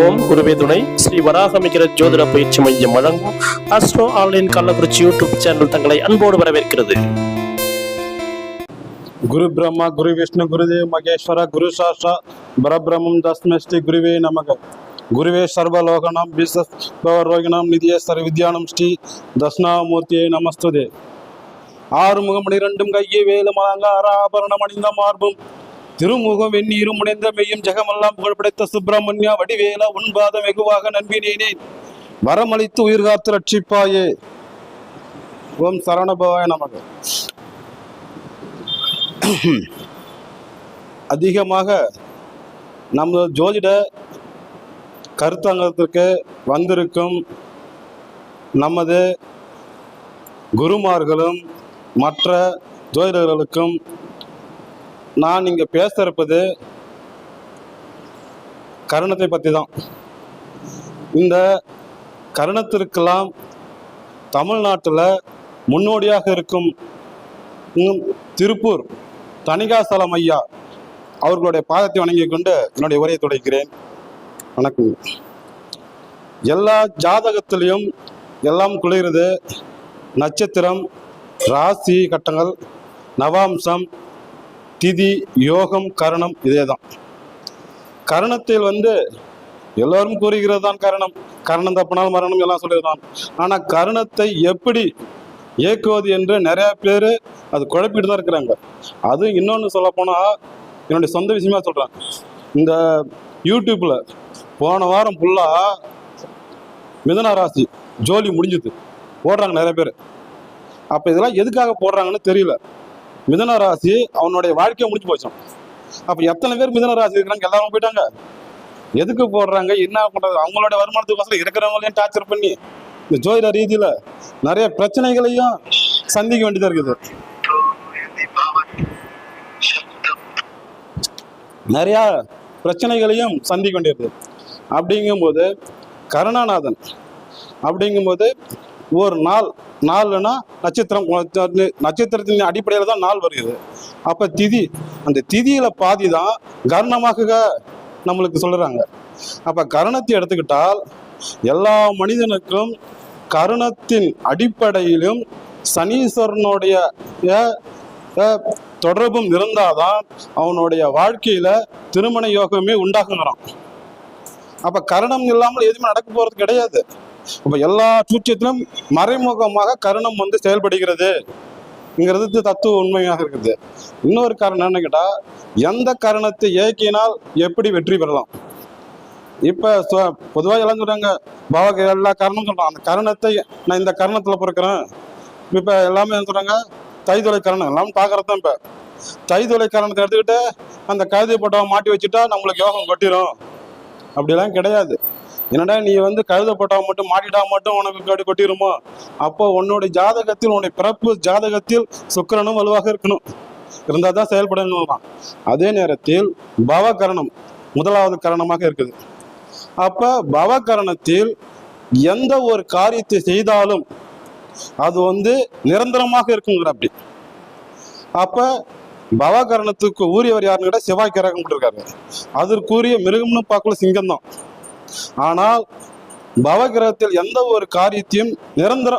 ஓம் குருவே துணை. ஸ்ரீ வராகமிகிற ஜோதிட பயிற்சி மையம் வழங்கும் astro online Kallakurichi YouTube channel தங்களை அன்போடு வரவேற்கிறது. குரு பிரம்மா குரு விஷ்ணு குருதேவ் மகேஸ்வர குரு சாஸ்டா பரபிரமம் தஸ்மே ஸ்ரீ குருவே நமக. குருவே சர்வலோகணம் ரோகிணம் நிதிய வித்யானம் ஸ்ரீ தஸ்ணாமூர்த்தியை நமஸ்துதே. ஆறு முகமணி இரண்டும் கையை வேலும் அலங்கார ஆபரணம் அணிந்த மார்பும் திருமுகம் வெந்நீரும் முனைந்த மெய்யும் ஜெகமெல்லாம் புகழ்படைத்த சுப்பிரமணியா வடிவேல உன்பாத வெகுவாக நண்பினேனேன். வரமளித்து உயிர் காத்து ரட்சிப்பாயே. ஓம் சரணபவாய நமக. அதிகமாக நம்ம ஜோதிட கருத்தங்கத்திற்கு வந்திருக்கும் நமது குருமார்களும் மற்ற ஜோதிடர்களுக்கும் நான் இங்கே பேச இருப்பது கருணத்தை பற்றி தான் இந்த கருணத்திற்கெல்லாம் தமிழ்நாட்டில் முன்னோடியாக இருக்கும் திருப்பூர் தணிகாசலம் ஐயா அவர்களுடைய பாதத்தை வணங்கிக் கொண்டு என்னுடைய உரையை துடைக்கிறேன் வணக்கம். எல்லா ஜாதகத்திலையும் எல்லாம் குளிருது நட்சத்திரம் ராசி கட்டங்கள் நவாம்சம் திதி யோகம் கரணம் இதே தான் கரணத்தில் வந்து எல்லோரும் கூறுகிறது தான் கரணம். கரணம் தப்பினால் மரணம் எல்லாம் சொல்லிடுதான் ஆனால் கரணத்தை எப்படி இயக்குவது என்று நிறைய பேர் அது குழப்பிட்டு தான் இருக்கிறாங்க. அது இன்னொன்று சொல்ல போனால் என்னுடைய சொந்த விஷயமா சொல்கிறேன் இந்த யூடியூப்பில் போன வாரம் ஃபுல்லாக மிதன ராசி ஜோலி முடிஞ்சுது. போடுறாங்க நிறைய பேர். அப்போ இதெல்லாம் எதுக்காக போடுறாங்கன்னு தெரியல. மிதன ராசி அவனுடைய வாழ்க்கையை முடிஞ்சு போச்சோம். அப்போ எத்தனை பேர் மிதன ராசி இருக்கிறாங்க? எல்லாரும் போயிட்டாங்க. எதுக்கு போடுறாங்க? என்ன பண்றது? அவங்களோட வருமானத்துக்கோசரம் இருக்கிறவங்களையும் டார்ச்சர் பண்ணி இந்த ஜோதிட ரீதியில நிறைய பிரச்சனைகளையும் சந்திக்க வேண்டியதா இருக்குது. நிறைய பிரச்சனைகளையும் சந்திக்க வேண்டியது. அப்படிங்கும்போது கருணாநாதன். அப்படிங்கும்போது ஒரு நாள் நாள்னா நட்சத்திரம் நட்சத்திரத்தின் அடிப்படையில் தான் நாள் வருகிறது. அப்போ திதி அந்த திதியில பாதி தான் கர்ணமாக நம்மளுக்கு சொல்கிறாங்க அப்ப கருணத்தை எடுத்துக்கிட்டால் எல்லா மனிதனுக்கும் கருணத்தின் அடிப்படையிலும் சனீஸ்வரனுடைய தொடர்பும் இருந்தாதான் அவனுடைய வாழ்க்கையில திருமண யோகமே உண்டாகுங்கிறான். அப்ப கருணம் இல்லாமல் எதுவுமே நடக்க போறது கிடையாது. அப்ப எல்லா சூட்சத்திலும் மறைமுகமாக கருணம் வந்து செயல்படுகிறது. இங்கிறது தத்துவ உண்மையாக இருக்குது. இன்னொரு காரணம் என்னன்னு கேட்டா எந்த காரணத்தை இயக்கினால் எப்படி வெற்றி பெறலாம்? இப்ப பொதுவாக பொதுவா எல்லாம் சொல்றாங்க பாபாக்கு எல்லா காரணமும் சொல்றான். அந்த கருணத்தை நான் இந்த கரணத்துல பிறக்கிறேன். இப்ப எல்லாமே என்ன சொல்றாங்க தைதொலை கருணம். எல்லாம் பார்க்குறது தான் இப்ப. தைதுளை கரணத்தை எடுத்துக்கிட்டு அந்த கழுதை போட்டவன் மாட்டி வச்சுட்டா நம்மளுக்கு யோகம் கொட்டிடும் அப்படிலாம் கிடையாது. என்னடா நீ வந்து கழுத போட்டா மட்டும் மாட்டிட்டா மட்டும் உனக்கு கொட்டி கொட்டிருமோ? அப்போ உன்னுடைய ஜாதகத்தில் உன்னுடைய பிறப்பு ஜாதகத்தில் சுக்கிரனும் வலுவாக இருக்கணும். இருந்தால் தான் செயல்படணும் அதே நேரத்தில் பவகரணம் முதலாவது கரணமாக இருக்குது. அப்ப பவகரணத்தில் எந்த ஒரு காரியத்தை செய்தாலும் அது வந்து நிரந்தரமாக இருக்குங்கிற அப்படி அப்போ பவகரணத்துக்கு ஊரியவர் யாருன்னு கேட்டால் செவ்வாய் கிரகம் இருக்காரு அதற்குரிய மிருகம்னு பார்க்கல சிங்கம் தான் ஆனால் பவகிரகத்தில் எந்த ஒரு காரியத்தையும் நிரந்தர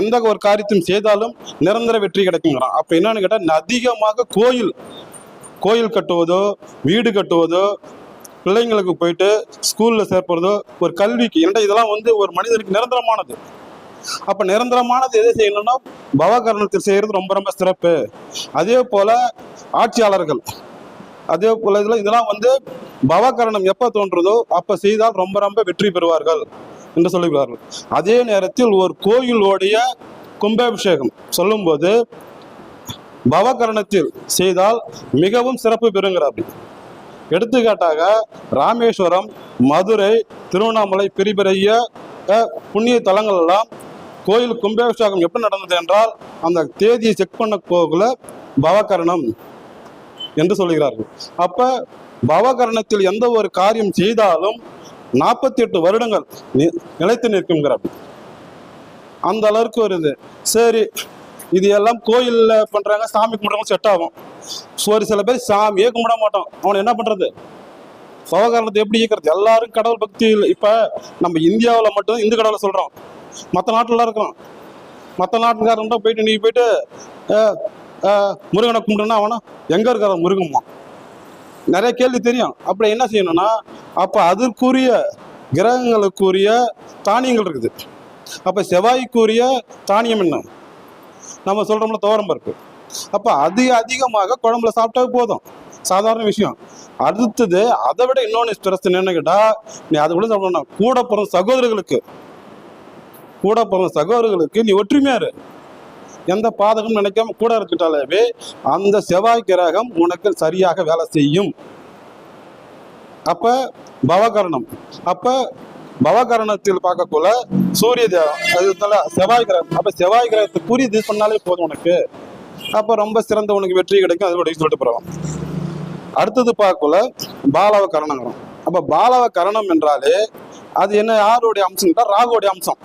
எந்த ஒரு காரியத்தையும் செய்தாலும் நிரந்தர வெற்றி கிடைக்குங்கிறான். அப்ப என்னன்னு கேட்டால் அதிகமாக கோயில் கோயில் கட்டுவதோ வீடு கட்டுவதோ பிள்ளைங்களுக்கு போயிட்டு ஸ்கூல்ல சேர்ப்பதோ ஒரு கல்விக்கு ஏன்டா இதெல்லாம் வந்து ஒரு மனிதனுக்கு நிரந்தரமானது. அப்ப நிரந்தரமானது எதை செய்யணும்னா பவகரணத்தில் செய்யறது ரொம்ப ரொம்ப சிறப்பு. அதே போல ஆட்சியாளர்கள் அதே போல இதுல இதெல்லாம் வந்து பவகரணம் எப்ப தோன்றதோ அப்ப செய்தால் ரொம்ப ரொம்ப வெற்றி பெறுவார்கள் என்று சொல்லுகிறார்கள் அதே நேரத்தில் ஒரு கோயிலுடைய கும்பாபிஷேகம் சொல்லும்போது பவகரணத்தில் செய்தால் மிகவும் சிறப்பு பெறுங்கிறார்கள் எடுத்துக்காட்டாக ராமேஸ்வரம் மதுரை திருவண்ணாமலை பெரிய பெரிய புண்ணிய தலங்கள் எல்லாம் கோயில் கும்பாபிஷேகம் எப்படி நடந்தது என்றால் அந்த தேதியை செக் பண்ண போகல பவகரணம் என்று சொல்லுகிறார்கள் அப்ப பவகரணத்தில் எந்த ஒரு காரியம் செய்தாலும் நாற்பத்தி எட்டு வருடங்கள் நி- நிலைத்து நிற்குங்கிறார் அந்த அளவுக்கு வருது சரி இது எல்லாம் கோயில்ல பண்றாங்க சாமி கும்பிடுறவங்க செட் ஆகும். ஒரு சில பேர் சாமியே கும்பிட மாட்டோம். அவனை என்ன பண்றது? பவகாரணத்தை எப்படி இயக்கிறது? எல்லாரும் கடவுள் பக்தி இல்ல. இப்ப நம்ம இந்தியாவுல மட்டும் இந்து கடவுளை சொல்கிறோம் மற்ற நாட்டுல இருக்கிறோம் மற்ற நாட்டுக்காரன் போயிட்டு நீ போயிட்டு அஹ், முருகனை கும்பிடுனா அவனா? எங்க இருக்கிற முருகம்மா. நிறைய கேள்வி தெரியும். அப்படி என்ன செய்யணும்னா அப்போ அதற்குரிய கிரகங்களுக்குரிய தானியங்கள் இருக்குது. அப்போ செவ்வாய்க்குரிய தானியம் என்ன? நம்ம சொல்றோம்ல துவரம் பருப்பு. அப்போ அது அதிகமாக குழம்புல சாப்பிட்டா போதும். சாதாரண விஷயம். அடுத்தது அதை விட இன்னொன்று ஸ்ட்ரெஸ் என்னன்னு கேட்டால் நீ அதை விட சொல்லணும் கூட பிறந்த சகோதரர்களுக்கு கூட பிறந்த சகோதரர்களுக்கு நீ ஒற்றுமையாரு எந்த பாதகம் நினைக்காம கூட இருக்கிட்டாலே அந்த செவ்வாய் கிரகம் உனக்கு சரியாக வேலை செய்யும். அப்ப பவகரணம். அப்ப பவகரணத்தில் பார்க்கக்குள்ள சூரிய தேவம் அதுல செவ்வாய் கிரகம். அப்ப செவ்வாய் கிரகத்தை புரிய இது பண்ணாலே போதும் உனக்கு. அப்ப ரொம்ப சிறந்த உனக்கு வெற்றி கிடைக்கும் அதோட சொல்லிட்டு போறோம். அடுத்தது பார்க்கக்குள்ள பாலவ கரணங்கிறோம் அப்ப பாலவ கரணம் என்றாலே அது என்ன யாருடைய அம்சம் ராகுடைய அம்சம்.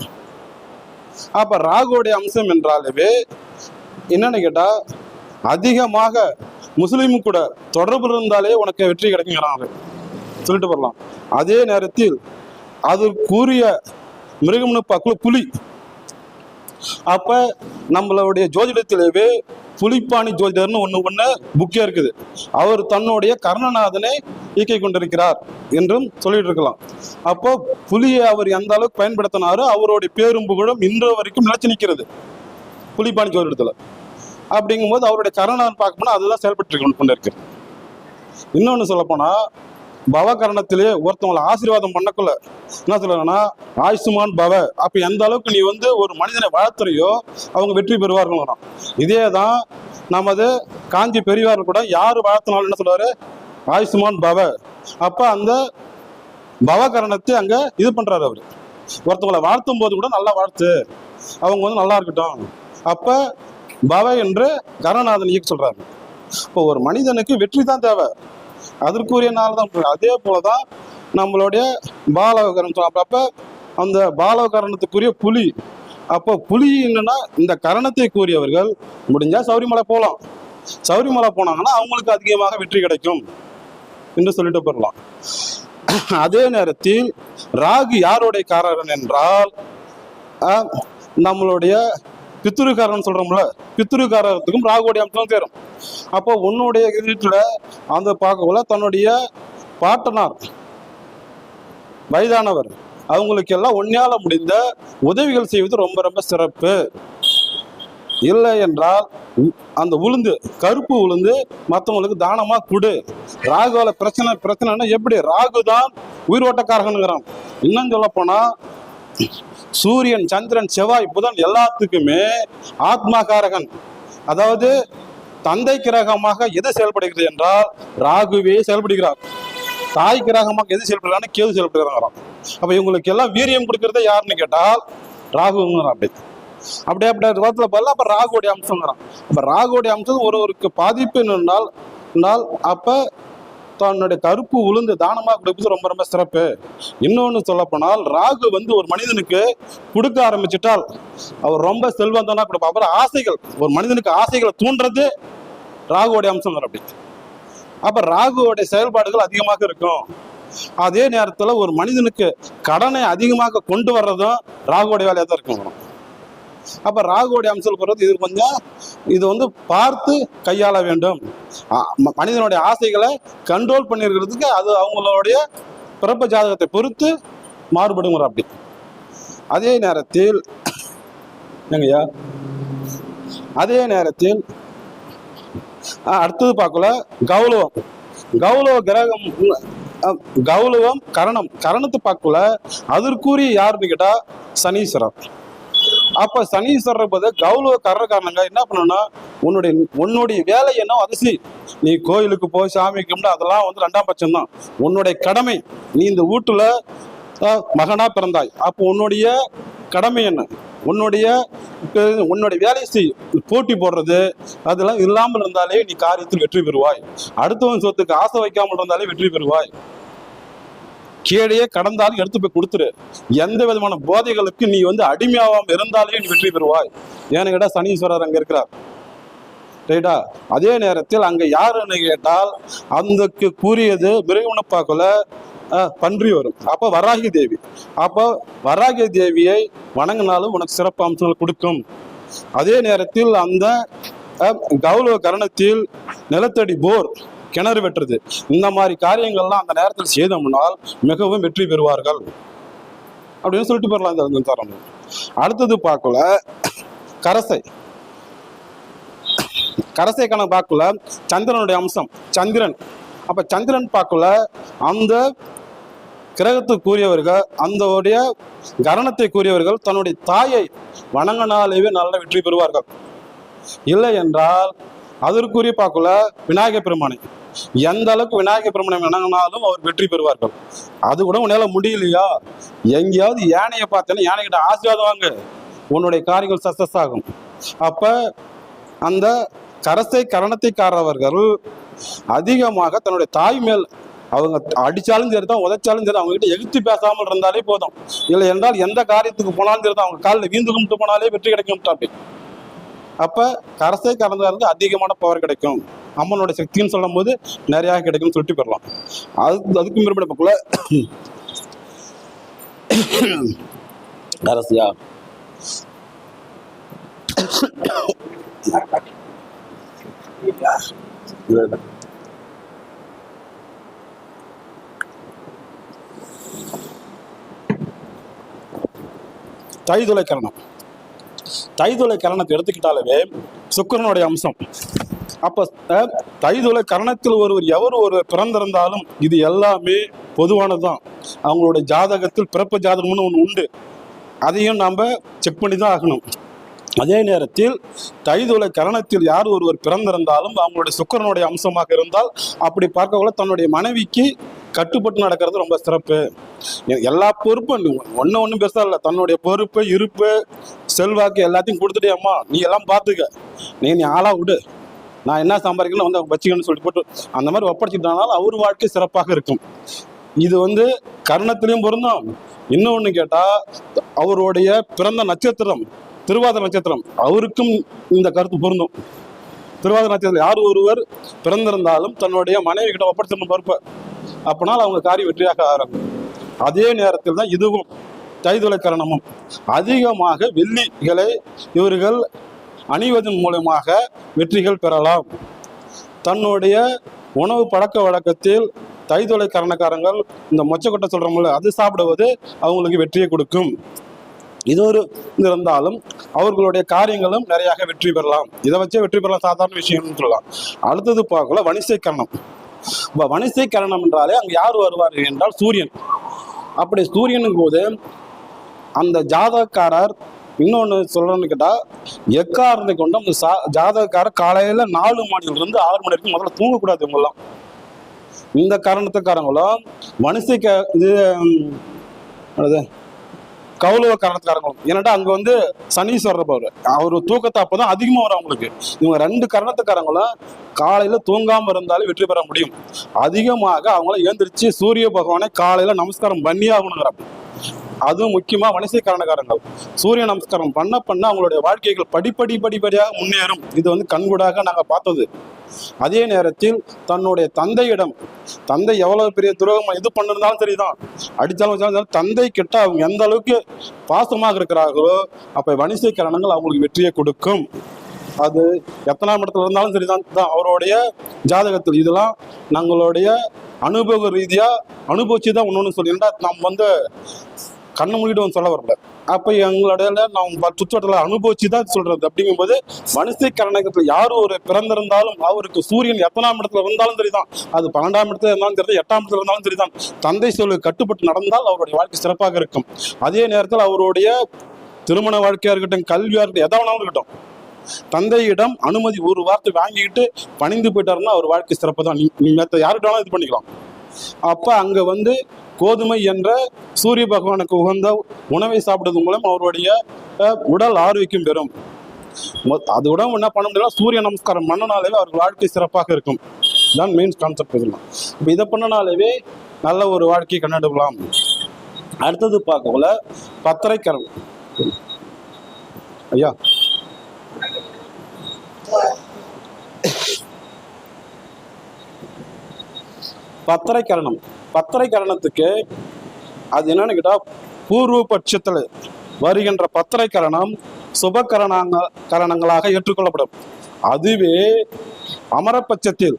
அப்ப ராகுடைய அம்சம் என்றாலுமே என்னன்னு கேட்டா அதிகமாக முஸ்லீம் கூட தொடர்பு இருந்தாலே உனக்கு வெற்றி கிடைக்குங்கிறாங்க. சொல்லிட்டு வரலாம் அதே நேரத்தில் அது கூறிய மிருகம்னு பார்க்கல புலி. அப்ப நம்மளுடைய ஜோதிடத்திலேயே புலிப்பாணி ஜோதிடர்னு ஒண்ணு ஒண்ணு புக்கே இருக்குது. அவர் தன்னுடைய கர்ணநாதனை இயக்கி கொண்டிருக்கிறார் என்றும் சொல்லிட்டு இருக்கலாம் அப்போ புலியை அவர் எந்த அளவுக்கு பயன்படுத்தினாரோ அவருடைய பேரும் புகழும் இன்று வரைக்கும் நிலைச்சு நிற்கிறது. புலிப்பாணி அப்படிங்கும் அப்படிங்கும்போது அவருடைய கர்ணநாதன் பார்க்கணும்னா அதுதான் செயல்பட்டு கொண்டு இருக்கு. இன்னொன்னு சொல்லப்போனா போனா பவகரணத்திலே ஒருத்தவங்களை ஆசீர்வாதம் பண்ணக்குள்ள என்ன சொல்றாங்கன்னா ஆயுஷ்மான் பவ. அப்ப எந்த அளவுக்கு நீ வந்து ஒரு மனிதனை வாழ்த்துறையோ அவங்க வெற்றி பெறுவார்கள் இதே தான் நமது காஞ்சி பெரியவார் கூட யார் வளர்த்தினாலும் என்ன சொல்றாரு ஆயுஷ்மான் பவ. அப்ப அந்த பவகரணத்தை அங்க இது பண்றாரு அவரு. ஒருத்தவங்களை வாழ்த்தும் போது கூட நல்லா வாழ்த்து. அவங்க வந்து நல்லா இருக்கட்டும். அப்ப பவ என்று கரணநாதன் இயக்க சொல்றாரு. இப்போ ஒரு மனிதனுக்கு வெற்றி தான் தேவை. அதற்குரிய நாள் தான் அதே போலதான் நம்மளுடைய பாலவகரணம் சொல்றோம். அப்ப அந்த பாலவகரணத்துக்குரிய புலி. அப்போ புலி என்னன்னா இந்த கரணத்தை கூறியவர்கள் முடிஞ்சா சௌரிமலை போகலாம் சௌரிமலை போனாங்கன்னா அவங்களுக்கு அதிகமாக வெற்றி கிடைக்கும். என்று சொல்லிட்டு போயிடலாம். அதே நேரத்தில் ராகு யாருடைய காரகன் என்றால் ஆஹ், நம்மளுடைய பித்துருக்காரன் சொல்றோம்ல பித்துருக்காரத்துக்கும் ராகுடைய அம்சம் சேரும். அப்போ உன்னுடைய வீட்டுல அந்த பார்க்கக்குள்ள தன்னுடைய பாட்டனார் வயதானவர் அவங்களுக்கு எல்லாம் ஒன்னால முடிந்த உதவிகள் செய்வது ரொம்ப ரொம்ப சிறப்பு. இல்லை என்றால் உ- அந்த உளுந்து கருப்பு உளுந்து மற்றவங்களுக்கு தானமாக கொடு. ராகுவில் பிரச்சனை பிரச்சனைனா எப்படி? ராகு தான் உயிரோட்டக்காரகனுங்கிறான் இன்னும் சொல்ல போனால் சூரியன் சந்திரன் செவ்வாய் புதன் எல்லாத்துக்குமே ஆத்மாகாரகன் அதாவது தந்தை கிரகமாக எது செயல்படுகிறது என்றால் ராகுவே செயல்படுகிறார். தாய் கிரகமாக எது செயல்படுகிறான்னு கேது செயல்படுகிறாங்க அப்போ இவங்களுக்கு எல்லாம் வீரியம் கொடுக்கறதே யாருன்னு கேட்டால் ராகுங்கிறான் அப்படி. அப்படியே அப்படியே ரூபத்துல பதில் அப்ப ராகுடைய அம்சங்கிறான். அப்ப ராகுடைய அம்சம் ஒருவருக்கு பாதிப்பு என்னென்னால் அப்ப தன்னுடைய கருப்பு உளுந்து தானமா கொடுப்பது ரொம்ப ரொம்ப சிறப்பு. இன்னொன்னு சொல்ல போனால் ராகு வந்து ஒரு மனிதனுக்கு கொடுக்க ஆரம்பிச்சிட்டால் அவர் ரொம்ப செல்வந்தனா கொடுப்பார். அப்புறம் ஆசைகள் ஒரு மனிதனுக்கு ஆசைகளை தூண்டுறது ராகுவோடைய அம்சம் அப்படி. அப்ப ராகுவோடைய செயல்பாடுகள் அதிகமாக இருக்கும். அதே நேரத்துல ஒரு மனிதனுக்கு கடனை அதிகமாக கொண்டு வர்றதும் ராகுவோடைய வேலையா தான் இருக்கும். அப்ப ராகுவோடைய அம்சம் போறது இது கொஞ்சம் இது வந்து பார்த்து கையாள வேண்டும். மனிதனுடைய ஆசைகளை கண்ட்ரோல் பண்ணிருக்கிறதுக்கு அது அவங்களுடைய பிறப்பு ஜாதகத்தை பொறுத்து மாறுபடுங்கிற அப்படி. அதே நேரத்தில் என்னங்கய்யா அதே நேரத்தில் அடுத்தது பார்க்கல கௌரவம். கௌரவ கிரகம் கௌலவம் கௌரவம் கரணம். கரணத்தை பார்க்கல அதற்குரிய யாருன்னு கேட்டா சனீஸ்வரர். அப்ப சனீஸ்வரர் போது கௌரவ கர்ற காரணங்க என்ன பண்ணணும்னா உன்னுடைய உன்னுடைய வேலை என்ன? அது செய். நீ கோயிலுக்கு போய் சாமி கும்பிட்டு அதெல்லாம் வந்து ரெண்டாம் பட்சம் தான் உன்னுடைய கடமை நீ இந்த வீட்டுல மகனா பிறந்தாய். அப்போ உன்னுடைய கடமை என்ன? உன்னுடைய உன்னுடைய வேலையை செய். போட்டி போடுறது அதெல்லாம் இல்லாமல் இருந்தாலே நீ காரியத்தில் வெற்றி பெறுவாய். அடுத்தவன் சொத்துக்கு ஆசை வைக்காமல் இருந்தாலே வெற்றி பெறுவாய். கீழே கடந்தாலும் எடுத்து போய் கொடுத்துரு. எந்த விதமான போதைகளுக்கு நீ வந்து அடிமையாவாம இருந்தாலே நீ வெற்றி பெறுவாய். ஏன்னு கேட்டா சனீஸ்வரர் அங்க இருக்கிறார். ரைட்டா அதே நேரத்தில் அங்க யாருன்னு கேட்டால் அந்தக்கு கூறியது மிருகமனப்பாக்குல பன்றி வரும். அப்ப வராகி தேவி. அப்போ வராகி தேவியை வணங்கினாலும் உனக்கு சிறப்பு அம்சங்கள் கொடுக்கும். அதே நேரத்தில் அந்த கௌரவ கரணத்தில் நிலத்தடி போர் கிணறு வெட்டுறது. இந்த மாதிரி காரியங்கள்லாம் அந்த நேரத்தில் செய்தோம்னால் மிகவும் வெற்றி பெறுவார்கள். அப்படின்னு சொல்லிட்டு போயிடலாம் இந்த- தரம் அடுத்தது பார்க்கல கரசை. கரசை கணக்கு பார்க்கல சந்திரனுடைய அம்சம் சந்திரன். அப்ப சந்திரன் பார்க்கல அந்த கிரகத்துக்கு கூறியவர்கள் அந்த உடைய கரணத்தை கூறியவர்கள் தன்னுடைய தாயை வணங்கினாலேயே நல்ல வெற்றி பெறுவார்கள். இல்லை என்றால் அதற்குரிய பார்க்கல விநாயகர் பெருமானை. எந்த அளவுக்கு விநாயக பெருமானை இணங்கினாலும் அவர் வெற்றி பெறுவார்கள். அது கூட உன்னால முடியலையா? எங்கேயாவது யானையை பார்த்தேன்னா யானைகிட்ட ஆசீர்வாதம் வாங்க. உன்னுடைய காரியங்கள் சக்சஸ் ஆகும். அப்ப அந்த கரசை கரணத்தைக்காரவர்கள் அதிகமாக தன்னுடைய தாய் மேல் அவங்க அடிச்சாலும் சரி தான் உதைச்சாலும் சரி அவங்க கிட்ட எகுத்து பேசாமல் இருந்தாலே போதும். இல்லை என்றால் எந்த காரியத்துக்கு போனாலும் சரி தான் அவங்க காலில் வீந்து கும்பிட்டு போனாலே வெற்றி கிடைக்கும் டாபிக் அப்ப கரசை கறந்தாருக்கு அதிகமான பவர் கிடைக்கும். அம்மனோட சக்தின்னு சொல்லும் போது நிறைய கிடைக்கும்னு சொல்லிட்டு போயிடலாம். அது அதுக்கும் மேற்பட பார்க்கல அரசியா? தைதுளை கரணம். தைதுளை கரணத்தை எடுத்துக்கிட்டாலே சுக்கிரனுடைய அம்சம். அப்ப தைதுல தைதுளை கரணத்தில் ஒருவர் எவர் ஒருவர் பிறந்திருந்தாலும் இது எல்லாமே பொதுவானதுதான். அவங்களுடைய ஜாதகத்தில் பிறப்பு ஜாதகம்னு ஒன்று உண்டு. அதையும் நாம் செக் பண்ணி தான் ஆகணும். அதே நேரத்தில் தைதுளை கரணத்தில் யார் ஒருவர் பிறந்திருந்தாலும் அவங்களுடைய சுக்கிரனுடைய அம்சமாக இருந்தால் அப்படி பார்க்கக்குள்ள தன்னுடைய மனைவிக்கு கட்டுப்பட்டு நடக்கிறது ரொம்ப சிறப்பு. எல்லா பொறுப்பும் ஒன்று ஒன்றும் பெருசாக இல்லை. தன்னுடைய பொறுப்பு இருப்பு செல்வாக்கு எல்லாத்தையும் கொடுத்துட்டே அம்மா நீ எல்லாம் பார்த்துக்க நீ நீ ஆளாக விடு. நான் என்ன சம்பாதிக்கணும் வந்து அவங்க வச்சுக்கணும்னு சொல்லிட்டு போட்டு அந்த மாதிரி ஒப்படைச்சிட்டாலும் அவர் வாழ்க்கை சிறப்பாக இருக்கும். இது வந்து கர்ணத்திலையும் பொருந்தும். இன்னொன்று கேட்டால் அவருடைய பிறந்த நட்சத்திரம் திருவாத நட்சத்திரம் அவருக்கும் இந்த கருத்து பொருந்தும். திருவாத நட்சத்திரம் யார் ஒருவர் பிறந்திருந்தாலும் தன்னுடைய மனைவி கிட்ட ஒப்படைச்சிடணும் பொறுப்பை. அப்பனால் அவங்க காரியம் வெற்றியாக ஆரம்பம் அதே நேரத்தில் தான் இதுவும் தைதுளை கரணமும். அதிகமாக வெள்ளிகளை இவர்கள் அணிவதன் மூலமாக வெற்றிகள் பெறலாம். தன்னுடைய உணவு பழக்க வழக்கத்தில் தைதொலை கரணக்காரங்கள் இந்த மொச்சக்கொட்டை சொல்றோம்ல அது சாப்பிடுவது அவங்களுக்கு வெற்றியை கொடுக்கும். இது ஒரு இருந்தாலும் அவர்களுடைய காரியங்களும் நிறையாக வெற்றி பெறலாம். இதை வச்சே வெற்றி பெறலாம் சாதாரண விஷயம்னு சொல்லலாம். அடுத்தது பார்க்கல வணிசை கரணம் இப்போ வணிசை கரணம் என்றாலே அங்கே யார் வருவார் என்றால் சூரியன். அப்படி சூரியனும் போது அந்த ஜாதகக்காரர் இன்னொன்று சொல்றேன்னு கேட்டால் எக்காரணத்தை கொண்டு அந்த சா ஜாதகக்காரர் காலையில் நாலு மணிலிருந்து ஆறு மணி வரைக்கும் முதல்ல தூங்கக்கூடாது இவங்கெல்லாம். இந்த காரணத்துக்காரங்களும் மனுஷிக்க இது என்னது? கௌலவ காரணத்துக்காரங்களும். ஏன்னாட்டா அங்க வந்து சனீஸ்வரர் அவர் அவர் தூக்கத்தை அப்பதான் அதிகமா வரும் அவங்களுக்கு. இவங்க ரெண்டு காரணத்துக்காரங்களும் காலையில தூங்காம இருந்தாலே வெற்றி பெற முடியும். அதிகமாக அவங்கள எழுந்திரிச்சு சூரிய பகவானை காலையில நமஸ்காரம் பண்ணி ஆகணுங்கிறாங்க அதுவும் முக்கியமா வணிசை காரணக்காரங்கள். சூரிய நமஸ்காரம் பண்ண பண்ண அவங்களுடைய வாழ்க்கைகள் படிப்படி படிப்படியாக முன்னேறும். இது வந்து கண்கூடாக நாங்கள் பார்த்தது. அதே நேரத்தில் தன்னுடைய தந்தையிடம் தந்தை எவ்வளவு பெரிய துரோகம் இது பண்ணிருந்தாலும் சரிதான். அடித்தாலும் வச்சாலும் சரி, தந்தை கிட்ட அவங்க எந்த அளவுக்கு பாசமாக இருக்கிறார்களோ அப்ப வணிசை கரணங்கள் அவங்களுக்கு வெற்றியை கொடுக்கும். அது எத்தனாம் இடத்துல இருந்தாலும் சரிதான். தான் அவருடைய ஜாதகத்தில். இதெல்லாம் நம்மளுடைய அனுபவ ரீதியா அனுபவிச்சு தான் ஒன்று சொல்லி ஏன்டா நம்ம வந்து கண்ணு மூடிட்டு வந்து சொல்ல வரல. அப்ப எங்களோட நான் சுற்றுவட்டத்தில் அனுபவிச்சு தான் சொல்றது. அப்படிங்கும்போது மனுஷ கரணகத்தில் யார் ஒரு பிறந்திருந்தாலும் அவருக்கு சூரியன் எத்தனாம் இடத்துல இருந்தாலும் சரிதான் அது பன்னெண்டாம் இடத்துல இருந்தாலும் சரி எட்டாம் இடத்துல இருந்தாலும் சரிதான் தந்தை சொல்லுக்கு கட்டுப்பட்டு நடந்தால் அவருடைய வாழ்க்கை சிறப்பாக இருக்கும். அதே நேரத்தில் அவருடைய திருமண வாழ்க்கையா இருக்கட்டும் கல்வியா இருக்கட்டும் எதா வேணாலும் இருக்கட்டும். தந்தையிடம் அனுமதி ஒரு வார்த்தை வாங்கிக்கிட்டு பணிந்து போயிட்டாருன்னா அவர் வாழ்க்கை சிறப்பு தான் நீ நீ யாருக்கிட்டாலும் இது பண்ணிக்கலாம். அப்ப அங்க வந்து கோதுமை என்ற சூரிய பகவானுக்கு உகந்த உணவை சாப்பிடுவது மூலம் அவருடைய உடல் ஆரோக்கியம் பெறும். அதோட என்ன பண்ண முடியல சூரிய நமஸ்காரம் பண்ணனாலே அவர்கள் வாழ்க்கை சிறப்பாக இருக்கும். தான் மெயின் கான்செப்ட் இதெல்லாம் இப்போ இதை பண்ணனாலேவே நல்ல ஒரு வாழ்க்கையை கண்டுபிடலாம் அடுத்தது பார்க்க பார்க்கல பத்தரைக்கரம் ஐயா. பத்தரைக்கரணம் பத்திரை கரணத்துக்கு அது என்னன்னு கேட்டா பூர்வ பட்சத்தில் வருகின்ற பத்திரை கரணம் சுபகரணங்க கரணங்களாக ஏற்றுக்கொள்ளப்படும். அதுவே அமரபட்சத்தில்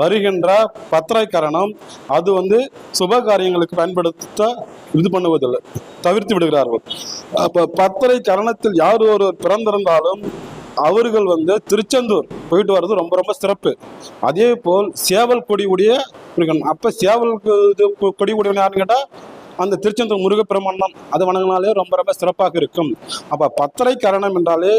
வருகின்ற பத்திரை கரணம் அது வந்து சுப காரியங்களுக்கு பயன்படுத்த இது பண்ணுவதில்லை தவிர்த்து விடுகிறார்கள். அப்போ பத்திரை கரணத்தில் யார் ஒருவர் பிறந்திருந்தாலும் அவர்கள் வந்து திருச்செந்தூர் போயிட்டு வர்றது ரொம்ப ரொம்ப சிறப்பு. அதே போல் சேவல் கொடி உடைய அப்போ சேவல் இது கொடி உடையவன் யாருன்னு கேட்டால் அந்த திருச்செந்தூர் முருகப்பெருமான் தான். அது வணங்கினாலே ரொம்ப ரொம்ப சிறப்பாக இருக்கும். அப்போ பத்தரை கரணம் என்றாலே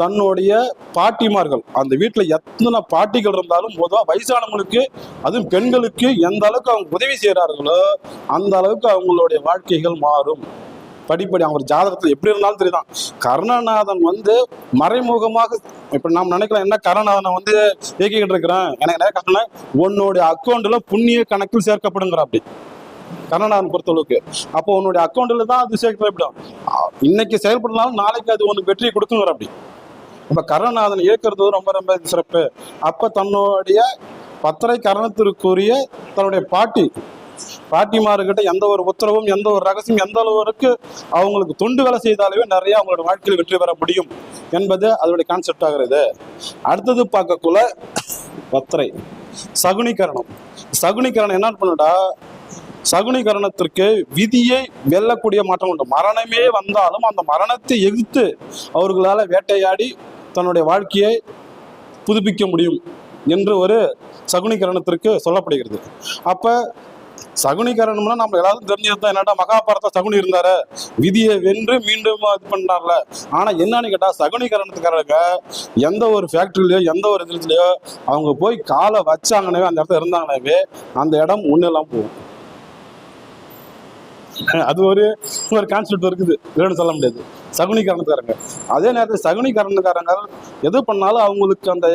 தன்னுடைய பாட்டிமார்கள் அந்த வீட்டில் எத்தனை பாட்டிகள் இருந்தாலும் பொதுவாக வயசானவங்களுக்கு அதுவும் பெண்களுக்கு எந்த அளவுக்கு அவங்க உதவி செய்கிறார்களோ அந்த அளவுக்கு அவங்களுடைய வாழ்க்கைகள் மாறும். படிப்படி அவர் ஜாதகத்தில் எப்படி இருந்தாலும் தெரியுதான். கருணாநாதன் வந்து மறைமுகமாக இப்போ நாம் நினைக்கலாம் என்ன கருணாநாதனை வந்து இயக்கிக்கிட்டு இருக்கிறேன்? எனக்கு என்ன கருணா உன்னுடைய அக்கௌண்ட்ல புண்ணிய கணக்கில் சேர்க்கப்படுங்கிற அப்படி கருணாநாதன் பொறுத்தளவுக்கு. அப்போ உன்னுடைய அக்கௌண்ட்ல தான் அது சேர்க்கப்படும் இன்னைக்கு செயல்படனாலும் நாளைக்கு அது உனக்கு வெற்றி கொடுக்குங்கிற அப்படி அப்ப கருணாநாதன் இயக்கிறது ரொம்ப ரொம்ப சிறப்பு. அப்ப தன்னுடைய பத்தரை கரணத்திற்குரிய தன்னுடைய பாட்டி பாட்டிமார்கிட்ட எந்த ஒரு உத்தரவும் எந்த ஒரு ரகசியம் எந்த அளவுக்கு அவங்களுக்கு தொண்டு வேலை செய்தாலுமே நிறைய அவங்களோட வாழ்க்கையில் வெற்றி பெற முடியும் என்பது அதோடைய கான்செப்ட் ஆகிறது அடுத்தது பார்க்கக்குள்ள பத்திரை. சகுனிகரணம். சகுனிகரணம் என்ன பண்ணுடா சகுனிகரணத்திற்கு விதியை வெல்லக்கூடிய மாற்றம் உண்டு. மரணமே வந்தாலும் அந்த மரணத்தை எதிர்த்து அவர்களால் வேட்டையாடி தன்னுடைய வாழ்க்கையை புதுப்பிக்க முடியும் என்று ஒரு சகுனிகரணத்திற்கு சொல்லப்படுகிறது. அப்ப சகுனிகரணம்னா நம்ம எல்லாரும் தெரிஞ்சது என்னடா மகாபாரத சகுனி இருந்தாரு? விதியை வென்று மீண்டும் இது பண்ணார்ல ஆனா என்னன்னு கேட்டா சகுனிகரணத்துக்காரங்க எந்த ஒரு ஃபேக்டரியிலயோ எந்த ஒரு இதுலயோ அவங்க போய் காலை வச்சாங்கனவே அந்த இடத்துல இருந்தாங்கனாவே அந்த இடம் முன்னெல்லாம் போகும். அது ஒரு ஒரு கான்செப்ட் இருக்குது. இல்லைன்னு சொல்ல முடியாது. சகுனிகரணத்துக்காரங்க அதே நேரத்தில் சகுனிகரணக்காரங்க எது பண்ணாலும் அவங்களுக்கு அந்த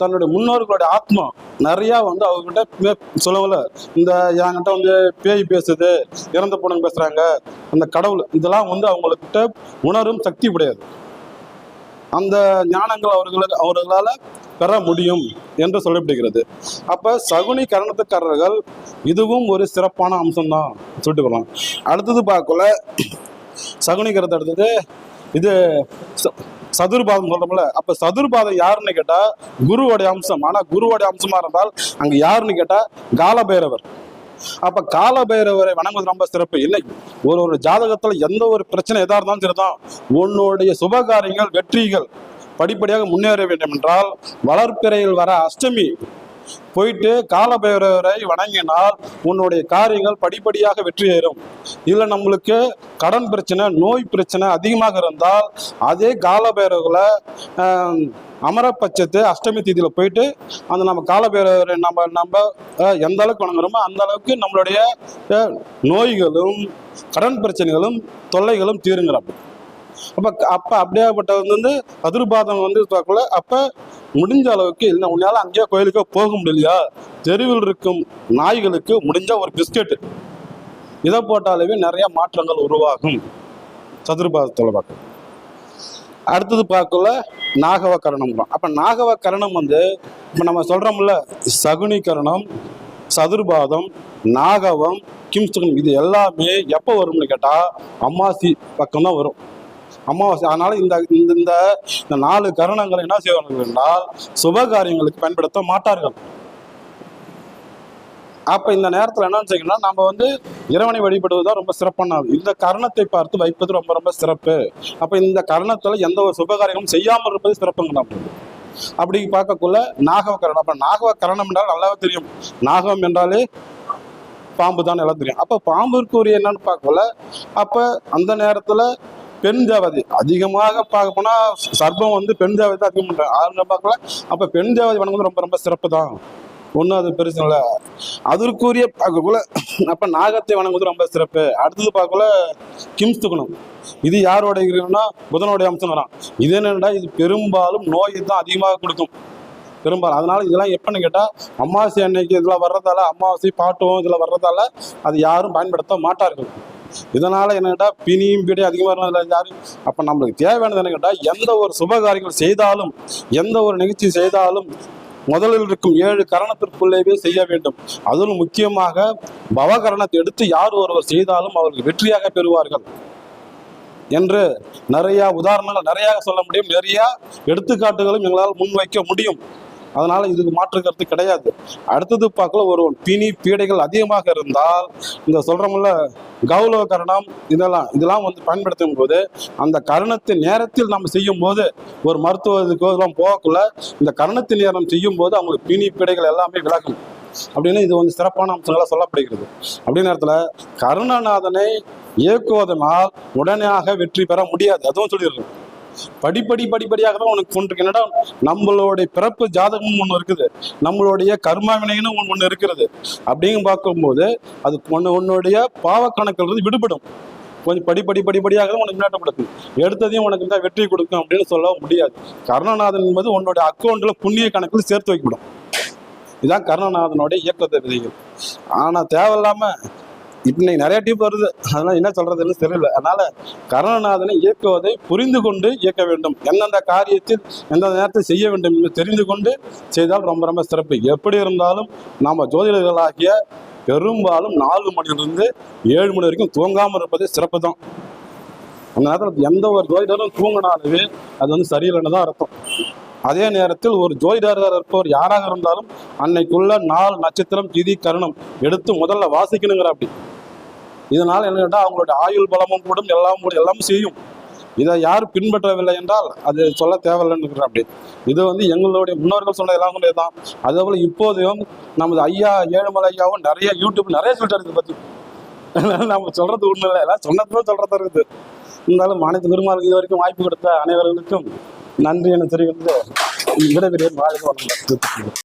தன்னுடைய முன்னோர்களுடைய ஆத்மா நிறையா வந்து அவங்ககிட்ட மே- சொல்லவில்ல இந்த என்கிட்ட வந்து பேய் பேசுது இறந்த போனவங்க பேசுறாங்க. அந்த கடவுள் இதெல்லாம் வந்து அவங்கக்கிட்ட உணரும் சக்தி கிடையாது அந்த ஞானங்கள் அவர்களுக்கு அவர்களால் பெற முடியும் என்று சொல்லப்படுகிறது. அப்ப சகுனி கரணத்துக்காரர்கள் இதுவும் ஒரு சிறப்பான அம்சம்தான். சொல்லிட்டு வரலாம் அடுத்தது பார்க்கல. சகுனி சகுனிகரத்தை அடுத்தது இது ச- சதுர்பாதம் சொல்றோம்ல அப்ப சதுர்பாதம் யாருன்னு கேட்டா குருவோடைய அம்சம். ஆனா குருவோடைய அம்சமா இருந்தால் அங்க யாருன்னு கேட்டா காலபைரவர். அப்ப காலபைரவரை வணங்குவது ரொம்ப சிறப்பு. இல்லை ஒரு ஒரு ஜாதகத்துல எந்த ஒரு பிரச்சனை எதா இருந்தாலும் சரிதான். உன்னுடைய சுபகாரியங்கள் வெற்றிகள் படிப்படியாக முன்னேற வேண்டும் என்றால் வளர்ப்பிறையில் வர அஷ்டமி போயிட்டு காலபைரவரை வணங்கினால் உன்னுடைய காரியங்கள் படிப்படியாக வெற்றி ஏறும். இல்லை நம்மளுக்கு கடன் பிரச்சனை நோய் பிரச்சனை அதிகமாக இருந்தால் அதே காலபைரவர்களை ஆஹ், அமரபட்சத்து அஷ்டமி தீதியில் போயிட்டு அந்த நம்ம காலபைரவரை நம்ம நம்ம எந்த அளவுக்கு வணங்குறோமோ அந்த அளவுக்கு நம்மளுடைய நோய்களும் கடன் பிரச்சனைகளும் தொல்லைகளும் தீருங்கிறப்ப அப்ப அப்ப அப்படியேப்பட்டது வந்து அதிர்பாதம் வந்து பார்க்கல. அப்ப முடிஞ்ச அளவுக்கு இல்லை உன்னால அங்கேயே கோயிலுக்கோ போக முடியலையா? தெருவில் இருக்கும் நாய்களுக்கு முடிஞ்ச ஒரு பிஸ்கெட் இதை போட்டாலேவே நிறைய மாற்றங்கள் உருவாகும். சதுர்பாதத்தில் பார்க்க. அடுத்தது பார்க்கல நாகவ கரணம் அப்ப நாகவ கரணம் வந்து இப்ப நம்ம சொல்றோம்ல சகுனி கரணம் சதுர்பாதம் நாகவம் கிம்ஸ்தகம் இது எல்லாமே எப்போ வரும்னு கேட்டா அம்மாசி பக்கம் தான் வரும். அமாவாசை. அதனால இந்த இந்த இந்த நாலு கரணங்களை என்ன செய்வார்கள் என்றால் சுப காரியங்களுக்கு பயன்படுத்த மாட்டார்கள். அப்ப இந்த நேரத்துல என்னன்னு செய்யணும்னா நம்ம வந்து இறைவனை வழிபடுவதுதான் ரொம்ப சிறப்பானது. இந்த கரணத்தை பார்த்து வைப்பது ரொம்ப ரொம்ப சிறப்பு. அப்ப இந்த கரணத்துல எந்த ஒரு சுபகாரியமும் செய்யாமல் இருப்பது சிறப்புங்க நம்ம அப்படி பார்க்கக்குள்ள நாகவ கரணம் அப்ப நாகவ கரணம் என்றால் நல்லாவே தெரியும். நாகவம் என்றாலே பாம்பு தான் எல்லாம் தெரியும். அப்ப பாம்புக்குரிய என்னன்னு பார்க்கல அப்ப அந்த நேரத்துல பெண் தேவதை அதிகமாக பார்க்க போனா சர்ப்பம் வந்து பெண் தேவதை தான் அதிகம் பண்றாங்க. ஆளுங்க பார்க்கல. அப்ப பெண் தேவதை வணங்குவது ரொம்ப ரொம்ப சிறப்பு தான். ஒன்றும் அது பெருசு இல்லை. அதற்குரிய பார்க்கக்குள்ள அப்ப நாகத்தை வணங்குவது ரொம்ப சிறப்பு. அடுத்தது பார்க்கல கிம்ஸ்துகுணம் இது யாரோட இருக்குன்னா புதனுடைய அம்சம் வரான் இது என்னென்னா இது பெரும்பாலும் நோயை தான் அதிகமாக கொடுக்கும். பெரும்பாலும். அதனால இதெல்லாம் எப்பன்னு கேட்டால் அமாவாசை அன்னைக்கு இதெல்லாம் வர்றதால அமாவாசை பாட்டும் இதெல்லாம் வர்றதால அது யாரும் பயன்படுத்த மாட்டார்கள். இதனால என்ன கேட்டா பிணியும் பிடி அதிகமாக இருந்தால் யாரும் அப்ப நம்மளுக்கு தேவையானது என்ன கேட்டால் எந்த ஒரு சுப காரியங்கள் செய்தாலும் எந்த ஒரு நிகழ்ச்சி செய்தாலும் முதலில் இருக்கும் ஏழு கரணத்திற்குள்ளேயே செய்ய வேண்டும். அதிலும் முக்கியமாக பவகரணத்தை எடுத்து யார் ஒருவர் செய்தாலும் அவர்கள் வெற்றியாக பெறுவார்கள் என்று நிறைய உதாரணங்கள் நிறைய சொல்ல முடியும். நிறைய எடுத்துக்காட்டுகளும் எங்களால் முன்வைக்க முடியும். அதனால இதுக்கு மாற்று கருத்து கிடையாது. அடுத்தது பார்க்கல ஒரு பிணி பீடைகள் அதிகமாக இருந்தால் இந்த சொல்றோம்ல கௌரவ கரணம் இதெல்லாம் இதெல்லாம் வந்து பயன்படுத்தும் போது அந்த கரணத்தின் நேரத்தில் நம்ம செய்யும் போது ஒரு மருத்துவத்துக்கு இதெல்லாம் போகக்குள்ள இந்த கரணத்தின் நேரம் செய்யும் போது அவங்களுக்கு பிணி பீடைகள் எல்லாமே விலகும். அப்படின்னு இது வந்து சிறப்பான அம்சங்களாக சொல்லப்படுகிறது. அப்படி நேரத்தில் கருணாநாதனை இயக்குவதனால் உடனடியாக வெற்றி பெற முடியாது. அதுவும் சொல்லிடுறேன் படிப்படி படிப்படியாக தான் உனக்கு கொண்டு என்னடா நம்மளுடைய பிறப்பு ஜாதகமும் ஒன்று இருக்குது. நம்மளுடைய கர்மா வினைன்னு ஒன்று ஒன்று இருக்கிறது. அப்படிங்க பார்க்கும்போது அது ஒன்று உன்னுடைய பாவ கணக்கில் இருந்து விடுபடும். கொஞ்சம் படிப்படி படிப்படியாக தான் உனக்கு முன்னேற்றப்படுத்தும் எடுத்ததையும் உனக்கு தான் வெற்றி கொடுக்கும் அப்படின்னு சொல்ல முடியாது. கர்ணநாதன் என்பது உன்னுடைய அக்கௌண்ட்ல புண்ணிய கணக்கில் சேர்த்து வைக்கப்படும். இதான் கர்ணநாதனுடைய இயக்கத்தை விதைகள். ஆனால் தேவையில்லாமல் இன்னைக்கு நிறைய டிப் வருது. அதனால என்ன சொல்றதுன்னு தெரியல. அதனால கருணநாதனை இயக்குவதை புரிந்து கொண்டு இயக்க வேண்டும். எந்தெந்த காரியத்தில் எந்தெந்த நேரத்தில் செய்ய வேண்டும் என்று தெரிந்து கொண்டு செய்தால் ரொம்ப ரொம்ப சிறப்பு. எப்படி இருந்தாலும் நாம ஜோதிடர்களாகிய பெரும்பாலும் நாலு மணிலிருந்து ஏழு மணி வரைக்கும் தூங்காமல் இருப்பதே சிறப்பு தான் அந்த நேரத்தில் எந்த ஒரு ஜோதிடரும் தூங்கினாலுமே அது வந்து சரியில்லைன்னு தான் அர்த்தம். அதே நேரத்தில் ஒரு ஜோதிடராக இருப்பவர் யாராக இருந்தாலும் அன்னைக்குள்ள நாள் நட்சத்திரம் திதி கருணம் எடுத்து முதல்ல வாசிக்கணுங்கிற அப்படி. இதனால் என்ன கேட்டால் அவங்களுடைய ஆயுள் பலமும் கூடும் எல்லாம் கூட எல்லாமே செய்யும். இதை யார் பின்பற்றவில்லை என்றால் அது சொல்ல தேவையில்லைன்னு அப்படி. இது வந்து எங்களுடைய முன்னோர்கள் சொன்ன எல்லாம் கூட தான். அதே போல இப்போதையும் நமது ஐயா ஏழுமலை ஐயாவும் நிறைய யூடியூப் நிறைய சொல்லிட்டு இருக்கு பத்தி. நம்ம சொல்றது ஒண்ணு இல்லை எல்லாம் சொன்னதுதான் சொல்றதா இருக்குது. இருந்தாலும் அனைத்து பெருமாளுக்கு இது வரைக்கும் வாய்ப்பு கொடுத்த அனைவர்களுக்கும் நன்றி என தெரிவித்து விடைபெறுவேன் வாழ்க வளமுடன்.